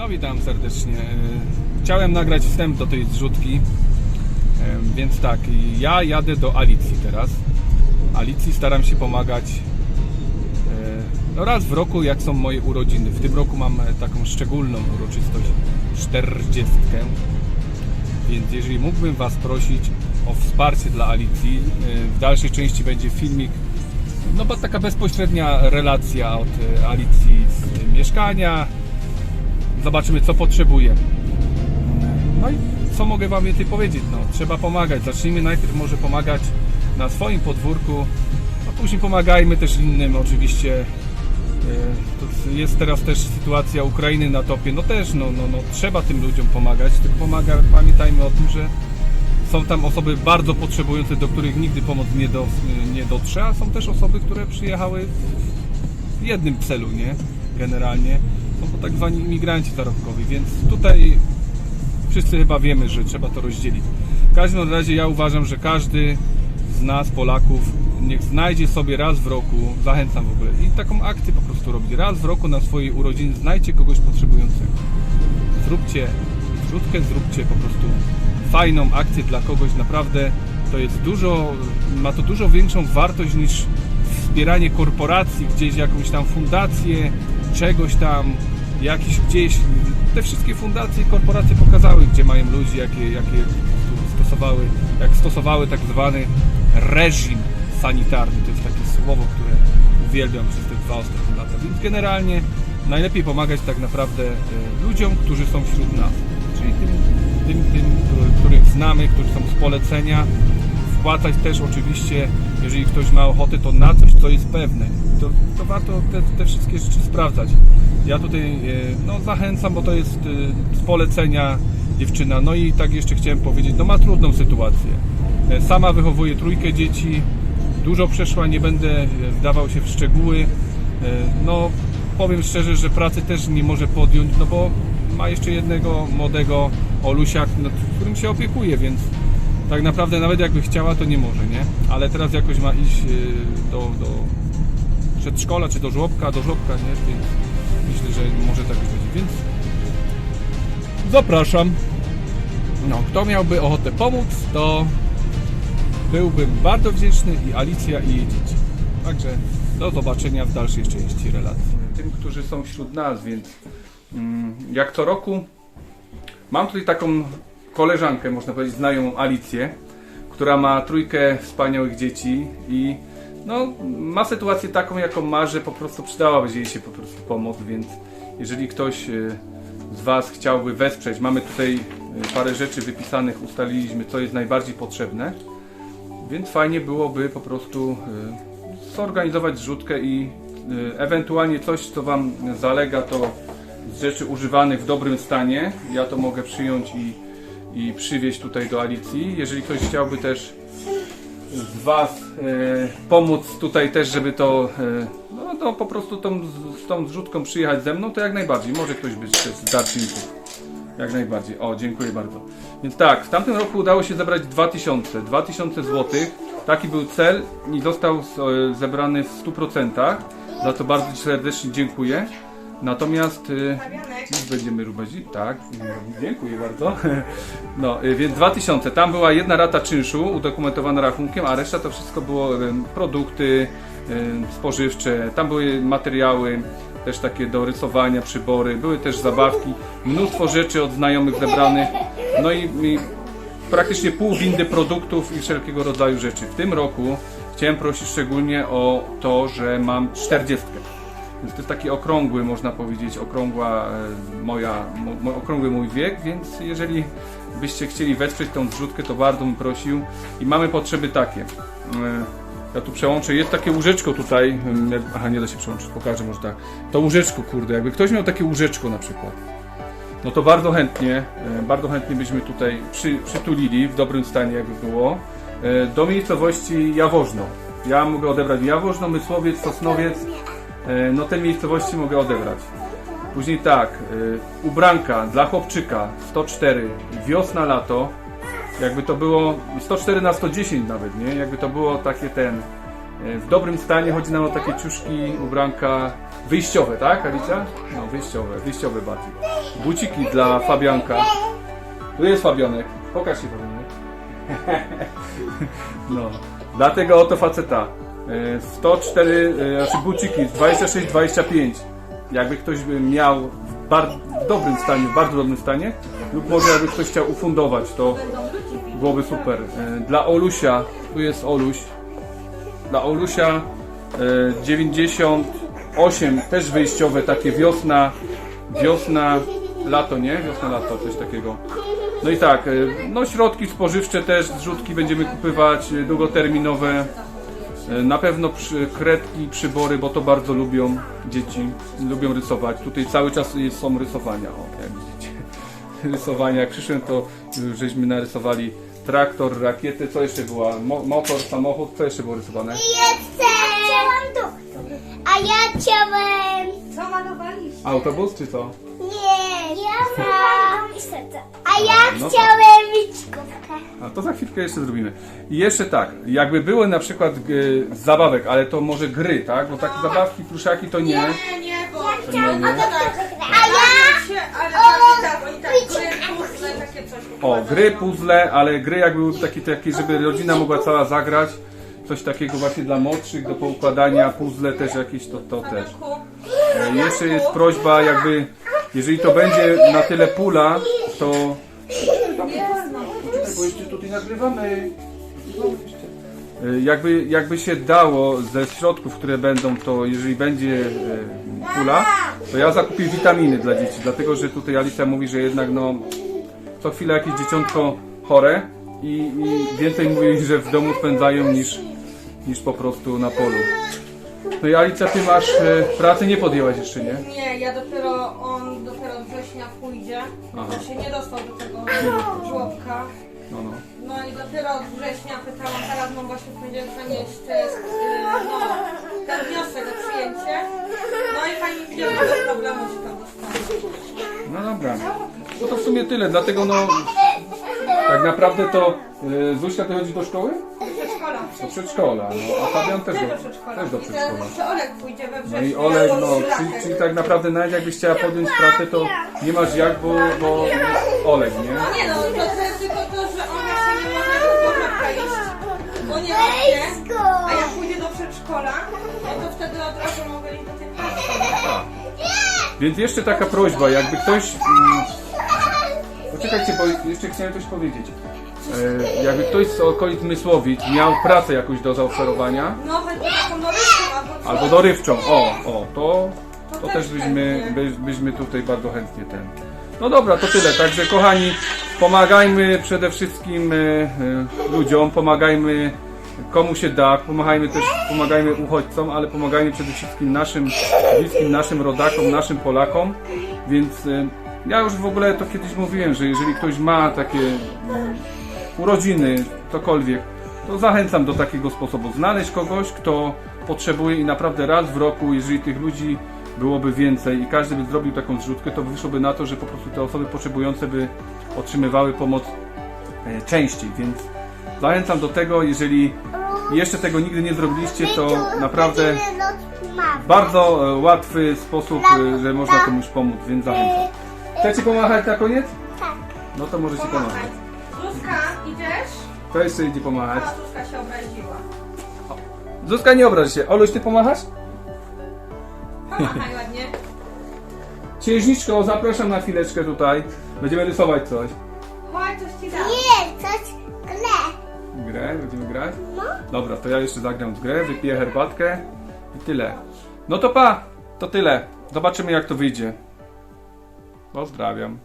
No witam serdecznie. E, Chciałem nagrać wstęp do tej zrzutki, E, więc tak, ja jadę do Alicji teraz. Alicji staram się pomagać e, no raz w roku, jak są moje urodziny. W tym roku mam taką szczególną uroczystość, 40. Więc jeżeli mógłbym Was prosić o wsparcie dla Alicji, w dalszej części będzie filmik, no bo taka bezpośrednia relacja od Alicji z mieszkania, zobaczymy co potrzebuje. No i co mogę Wam więcej powiedzieć? No, trzeba pomagać. Zacznijmy najpierw może pomagać na swoim podwórku, a później pomagajmy też innym. Oczywiście e, jest teraz też sytuacja Ukrainy na topie. No też, no, no, no trzeba tym ludziom pomagać, tylko pomaga, pamiętajmy o tym, że są tam osoby bardzo potrzebujące, do których nigdy pomoc nie, do, nie dotrze, a są też osoby, które przyjechały w jednym celu, nie? Generalnie. To tak zwani imigranci zarobkowi, więc tutaj wszyscy chyba wiemy, że trzeba to rozdzielić. W każdym razie ja uważam, że każdy z nas, Polaków, niech znajdzie sobie raz w roku, zachęcam w ogóle, i taką akcję po prostu robić. Raz w roku na swojej urodziny znajdźcie kogoś potrzebującego. Zróbcie zrzutkę, zróbcie po prostu fajną akcję dla kogoś. Naprawdę to jest dużo, ma to dużo większą wartość niż wspieranie korporacji, gdzieś jakąś tam fundację, czegoś tam, jakiś gdzieś. Te wszystkie fundacje i korporacje pokazały, gdzie mają ludzi, jakie, jakie stosowały, jak stosowały tak zwany reżim sanitarny. To jest takie słowo, które uwielbiam przez te dwa ostatnie lata. Więc generalnie najlepiej pomagać tak naprawdę e, ludziom, którzy są wśród nas. Czyli tym, tym, tym który- których znamy, którzy są z polecenia. Wpłacać też oczywiście, jeżeli ktoś ma ochotę, to na coś, co jest pewne. To, to warto te, te wszystkie rzeczy sprawdzać. Ja tutaj e, no, zachęcam, bo to jest e, z polecenia dziewczyna. No i tak jeszcze chciałem powiedzieć, no ma trudną sytuację. E, Sama wychowuje trójkę dzieci, dużo przeszła, nie będę wdawał się w szczegóły. No powiem szczerze, że pracy też nie może podjąć, no bo ma jeszcze jednego młodego Olusia, nad którym się opiekuje, więc tak naprawdę nawet jakby chciała, to nie może, nie? Ale teraz jakoś ma iść do, do przedszkola, czy do żłobka, do żłobka, nie? Więc myślę, że może tak będzie, więc zapraszam. No, kto miałby ochotę pomóc, to byłbym bardzo wdzięczny i Alicja i jej dzieci. Także do zobaczenia w dalszej części relacji. Tym, którzy są wśród nas, więc mm, jak co roku mam tutaj taką koleżankę, można powiedzieć, znają Alicję, która ma trójkę wspaniałych dzieci i no, ma sytuację taką, jaką ma, że po prostu przydałaby jej się po prostu pomoc, więc jeżeli ktoś y, z Was chciałby wesprzeć, mamy tutaj y, parę rzeczy wypisanych, ustaliliśmy, co jest najbardziej potrzebne, więc fajnie byłoby po prostu y, zorganizować zrzutkę i ewentualnie coś, co Wam zalega, to z rzeczy używanych w dobrym stanie, ja to mogę przyjąć i, i przywieźć tutaj do Alicji. Jeżeli ktoś chciałby też z Was e, pomóc tutaj też, żeby to, e, no, no po prostu tą, z tą zrzutką przyjechać ze mną, to jak najbardziej. Może ktoś być też z darczyńców. Jak najbardziej. O, dziękuję bardzo. Więc tak, w tamtym roku udało się zebrać 2000, 2000 zł. Taki był cel i został e, zebrany w 100%. Za to bardzo serdecznie dziękuję. Natomiast y, będziemy rubać. Tak, dziękuję bardzo. No, y, więc 2000. Tam była jedna rata czynszu udokumentowana rachunkiem, a reszta to wszystko było y, produkty spożywcze. Tam były materiały też takie do rysowania, przybory, były też zabawki, mnóstwo rzeczy od znajomych zebranych. No i, i praktycznie pół windy produktów i wszelkiego rodzaju rzeczy. W tym roku chciałem prosić szczególnie o to, że mam 40. To taki okrągły, można powiedzieć, okrągła e, moja, mo, okrągły mój wiek, więc jeżeli byście chcieli wesprzeć tą zrzutkę, to bardzo bym prosił. I mamy potrzeby takie. E, Ja tu przełączę, jest takie łóżeczko tutaj. jak- Aha, nie da się przełączyć, pokażę może tak. To łóżeczko, kurde, jakby ktoś miał takie łóżeczko na przykład. No to bardzo chętnie, e, bardzo chętnie byśmy tutaj przy, przytulili w dobrym stanie, jakby było, do miejscowości Jawożno. Ja mogę odebrać Jawożno, Mysłowiec, Sosnowiec, no te miejscowości mogę odebrać. Później tak, e, ubranka dla chłopczyka 104, wiosna, lato, jakby to było 104 na 110 nawet, nie? Jakby to było takie ten, e, w dobrym stanie. Chodzi nam o takie ciuszki, ubranka wyjściowe, tak Alicja? No, wyjściowe, wyjściowe baty. Buciki dla Fabianka. Tu jest Fabianek. Pokaż się Fabianek. No, dla tego oto faceta. E, 104, e, znaczy buciki 26-25. Jakby ktoś miał w bardzo dobrym stanie, w bardzo dobrym stanie, lub może jakby ktoś chciał ufundować, to byłoby super. E, Dla Olusia, tu jest Oluś. Dla Olusia e, 98, też wyjściowe, takie wiosna, wiosna, lato, nie? Wiosna, lato, coś takiego. No i tak, e, no środki spożywcze też, zrzutki będziemy kupywać, e, długoterminowe. E, Na pewno przy, kredki, przybory, bo to bardzo lubią dzieci, lubią rysować. Tutaj cały czas jest, są rysowania, o, jak widzicie. Rysowania, jak przyszłem to żeśmy narysowali traktor, rakiety, co jeszcze była? Mo motor, samochód, co jeszcze było rysowane? Tu. A ja chciałem... Co malowaliście? Autobus czy co? Nie, ja mam... A ja No to- chciałem liczkówkę. A to za chwilkę jeszcze zrobimy. I jeszcze tak, jakby były na przykład e, zabawek, ale to może gry, tak? Bo takie zabawki, pluszaki to nie. Nie, nie, bo... Chciałam... nie. A ja... Się, ale bardziej tak, oni tak gry, puzzle, takie coś O, układają. gry, puzzle, ale gry jakby były takie, takie, żeby rodzina mogła cała zagrać. Coś takiego właśnie dla młodszych do poukładania, puzzle też jakieś, to, to też. E, Jeszcze jest prośba jakby, jeżeli to będzie na tyle pula, to... Poczekaj, bo jeszcze tutaj nagrywamy. E, Jakby, jakby się dało ze środków, które będą, to jeżeli będzie e, pula, to ja zakupię witaminy dla dzieci, dlatego że tutaj Alicja mówi, że jednak no co chwilę jakieś dzieciątko chore i, i więcej mówi, że w domu spędzają niż, niż po prostu na polu. No i Alicja, ty masz e, pracy, nie podjęłaś jeszcze, nie? Nie, ja dopiero, on dopiero od września pójdzie. Aha. On się nie dostał do tego żłobka. No, no. No i dopiero od września pytałam, teraz mam właśnie w poniedziałek zanieść test, yy, no, ten wniosek o przyjęcie. No i pani nie ma problemu się tam dostanie. No dobra. No to w sumie tyle, dlatego no tak naprawdę to e, Zuśka ty chodzi do szkoły? Przedszkola. Do przedszkola, no, a Fabian też Też do, do przedszkola. też do I teraz przedszkola. jeszcze Olek pójdzie we No wrześniu. i Olek, no, czyli, czyli tak naprawdę nawet jakbyś chciała podjąć pracę, to nie masz jak, bo, bo jest Olek, nie? No nie no, Więc jeszcze taka prośba, jakby ktoś... Mm, poczekajcie, bo jeszcze chciałem coś powiedzieć. E, jakby ktoś z okolic Mysłowic miał pracę jakąś do zaoferowania, No choćby taką dorywką albo co. albo dorywczą, o, o, to, to też byśmy, by, byśmy tutaj bardzo chętnie ten. No dobra, to tyle. Także kochani, pomagajmy przede wszystkim e, e, ludziom, pomagajmy komu się da, pomagajmy też, pomagajmy uchodźcom, ale pomagajmy przede wszystkim naszym bliskim, naszym rodakom, naszym Polakom. Więc e, ja już w ogóle to kiedyś mówiłem, że jeżeli ktoś ma takie urodziny, cokolwiek, to zachęcam do takiego sposobu. Znaleźć kogoś, kto potrzebuje i naprawdę raz w roku, jeżeli tych ludzi byłoby więcej i każdy by zrobił taką zrzutkę, to wyszłoby na to, że po prostu te osoby potrzebujące by otrzymywały pomoc e, częściej, więc zachęcam do tego, jeżeli jeszcze tego nigdy nie zrobiliście, to naprawdę w bardzo e, łatwy sposób, e, że można komuś pomóc, więc zachęcam. Chcecie pomachać na koniec? Tak. No to możecie pomachać. Zuzka, idziesz? Kto jeszcze idzie pomachać? A Zuzka się obraziła. Zuzka, nie obraź się. Oluś, ty pomachasz? Pomachaj ładnie. Księżniczko, zapraszam na chwileczkę tutaj. Będziemy rysować coś. Chodź, coś ci dam. Nie, coś. Grę? Będziemy grać? Dobra, to ja jeszcze zagram w grę, wypiję herbatkę i tyle. No to pa! To tyle. Zobaczymy jak to wyjdzie. Pozdrawiam.